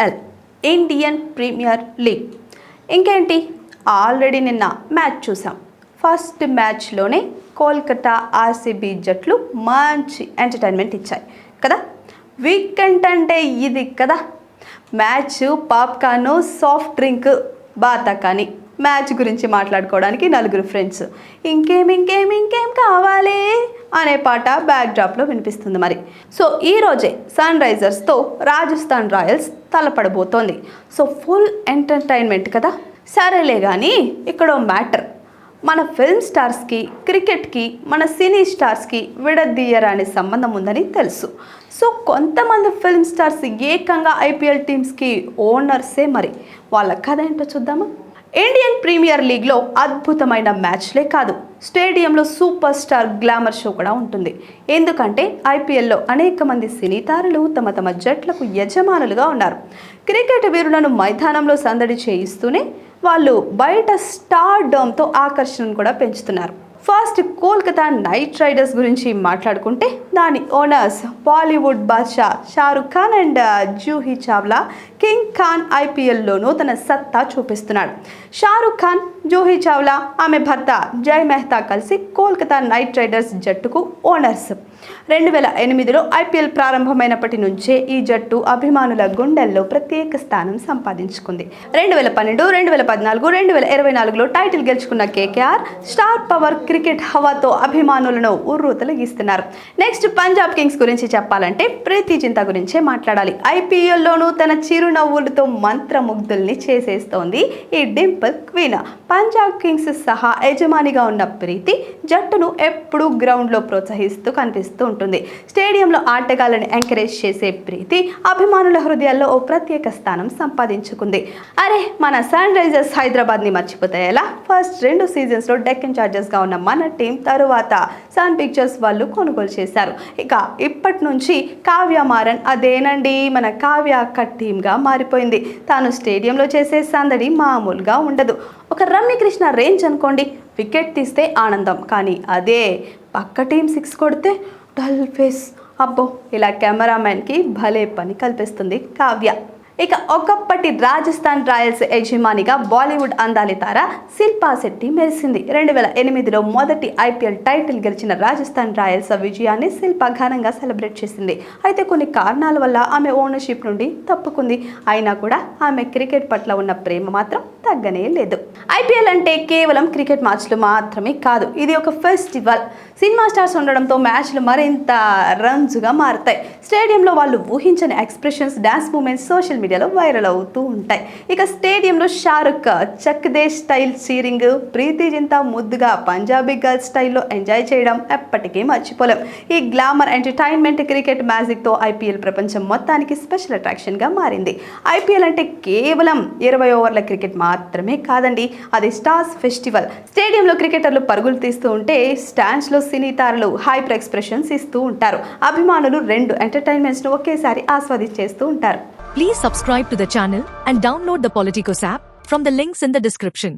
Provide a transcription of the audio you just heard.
IPL Indian premier league ఇంకేంటి? Already నిన్న match చూసాం. ఫస్ట్ మ్యాచ్లోనే కోల్కతా ఆర్సీబీ జట్లు మంచి ఎంటర్టైన్మెంట్ ఇచ్చాయి కదా? వీకెండ్ అంటే ఇది కదా? మ్యాచ్ పాప్కార్న్ సాఫ్ట్ డ్రింక్ బాతా కానీ మ్యాచ్ గురించి మాట్లాడుకోవడానికి నలుగురు ఫ్రెండ్స్. ఇంకేం ఇంకేం ఇంకేం కావాలి? అనే పాట బ్యాక్ డ్రాప్లో వినిపిస్తుంది మరి. సో ఈ రోజే సన్ రైజర్స్తో రాజస్థాన్ రాయల్స్ తలపడబోతోంది. సో ఫుల్ ఎంటర్టైన్మెంట్ కదా? సరేలే కానీ ఇక్కడ మ్యాటర్ మన ఫిల్మ్ స్టార్స్కి క్రికెట్కి మన సినీ స్టార్స్కి విడదీయరాని సంబంధం ఉందని తెలుసు. సో కొంతమంది ఫిల్మ్ స్టార్స్ ఏకంగా ఐపీఎల్ టీమ్స్కి ఓనర్సే మరి? వాళ్ళ కథ ఏంటో చూద్దామా? ఇండియన్ ప్రీమియర్ లీగ్లో అద్భుతమైన మ్యాచ్లే కాదు. స్టేడియంలో సూపర్ స్టార్ గ్లామర్ షో కూడా ఉంటుంది. ఎందుకంటే ఐపీఎల్లో అనేక మంది సినీతారులు తమ తమ జట్లకు యజమానులుగా ఉన్నారు. క్రికెట్ వీరులను మైదానంలో సందడి చేయిస్తూనే వాళ్ళు బయట స్టార్ డోమ్తో ఆకర్షణను కూడా పెంచుతున్నారు. ఫస్ట్ కోల్కతా నైట్ రైడర్స్ గురించి మాట్లాడుకుంటే దాని ఓనర్స్ బాలీవుడ్ బాద్షా షారుఖ్ ఖాన్ అండ్ జూహీ చావ్లా కింగ్ ఖాన్ ఐపీఎల్లోనూ తన సత్తా చూపిస్తున్నాడు. షారుఖ్ ఖాన్ జూహీ చావ్లా ఆమె భర్త జయ్ మెహతా కలిసి కోల్కతా నైట్ రైడర్స్ జట్టుకు ఓనర్స్. రెండు వేల ఎనిమిదిలో ఐపీఎల్ ప్రారంభమైనప్పటి నుంచే ఈ జట్టు అభిమానుల గుండెల్లో ప్రత్యేక స్థానం సంపాదించుకుంది. రెండు వేల పన్నెండు రెండు వేల పద్నాలుగు రెండు వేల ఇరవై నాలుగులో టైటిల్ గెలుచుకున్న కేకేఆర్ స్టార్ పవర్ క్రికెట్ హవాతో అభిమానులను ఉర్రూతలగిస్తున్నారు నెక్స్ట్ పంజాబ్ కింగ్స్ గురించి చెప్పాలంటే ప్రీతి చింత గురించే మాట్లాడాలి. ఐపీఎల్లోనూ తన చిరునవ్వులతో మంత్రముగ్ధుల్ని చేసేస్తోంది ఈ డింపుల్ క్వీన్ పంజాబ్ కింగ్స్ సహా యజమానిగా ఉన్న ప్రీతి జట్టును ఎప్పుడూ గ్రౌండ్లో ప్రోత్సహిస్తూ కనిపిస్తూ ఉంటుంది. స్టేడియంలో ఆటగాళ్ళని ఎంకరేజ్ చేసే ప్రీతి అభిమానుల హృదయాల్లో ఓ ప్రత్యేక స్థానం సంపాదించుకుంది. అరే మన సన్ రైజర్స్ హైదరాబాద్ని మర్చిపోతే ఎలా? ఫస్ట్ రెండు సీజన్స్లో డెక్కన్ ఛార్జర్స్గా ఉన్న మన టీం తరువాత సన్ పిక్చర్స్ వాళ్ళు కొనుగోలు చేశారు. ఇక ఇప్పటి నుంచి కావ్య మారన్ అదేనండి మన కావ్య అక్క టీమ్గా మారిపోయింది. తాను స్టేడియంలో చేసే సందడి మామూలుగా ఉండదు. ఒక రమ్యకృష్ణ రేంజ్ అనుకోండి వికెట్ తీస్తే ఆనందం. కానీ అదే పక్క టీం సిక్స్ కొడితే డల్ ఫేస్ అబ్బో ఇలా కెమెరామెన్కి భలే పని కల్పిస్తుంది కావ్య. ఇక ఒకప్పటి రాజస్థాన్ రాయల్స్ యజమానిగా బాలీవుడ్ అందాలి తార శిల్పా శెట్టి మెరిసింది. రెండు వేల ఎనిమిదిలో మొదటి ఐపీఎల్ టైటిల్ గెలిచిన రాజస్థాన్ రాయల్స్ విజయాన్ని శిల్ప ఘనంగా సెలబ్రేట్ చేసింది. అయితే కొన్ని కారణాల వల్ల ఆమె ఓనర్షిప్ నుండి తప్పుకుంది. అయినా కూడా ఆమె క్రికెట్ పట్ల ఉన్న ప్రేమ మాత్రం తగ్గనే లేదు. ఐపీఎల్ అంటే కేవలం క్రికెట్ మ్యాచ్లు మాత్రమే కాదు ఇది ఒక ఫెస్టివల్. సినిమా స్టార్స్ ఉండడంతో మ్యాచ్లు మరింత రన్స్గా మారుతాయి. స్టేడియంలో వాళ్ళు ఊహించని ఎక్స్ప్రెషన్స్ డ్యాన్స్ మూమెంట్స్ సోషల్ మీడియాలో వైరల్ అవుతూ ఉంటాయి. ఇక స్టేడియంలో షారుఖ్ చక్ దే స్టైల్ చీరింగ్ ప్రీతి జింతా ముద్దుగా పంజాబీ గర్ల్స్ స్టైల్లో ఎంజాయ్ చేయడం ఎప్పటికీ మర్చిపోలేం. ఈ గ్లామర్ ఎంటర్టైన్మెంట్ క్రికెట్ మ్యాజిక్తో ఐపీఎల్ ప్రపంచం మొత్తానికి స్పెషల్ అట్రాక్షన్గా మారింది. ఐపీఎల్ అంటే కేవలం ఇరవై ఓవర్ల క్రికెట్ మాత్రమే కాదండి అది స్టార్స్ ఫెస్టివల్. స్టేడియంలో క్రికెటర్లు పరుగులు తీస్తూ ఉంటే స్టాండ్స్లో సినీ తారలు హైపర్ ఎక్స్ప్రెషన్స్ ఇస్తూ ఉంటారు. అభిమానులు రెండు ఎంటర్టైన్మెంట్స్ను ఒకేసారి ఆస్వాదించేస్తూ ఉంటారు. Please subscribe to the channel and download the Politicos app from the links in the description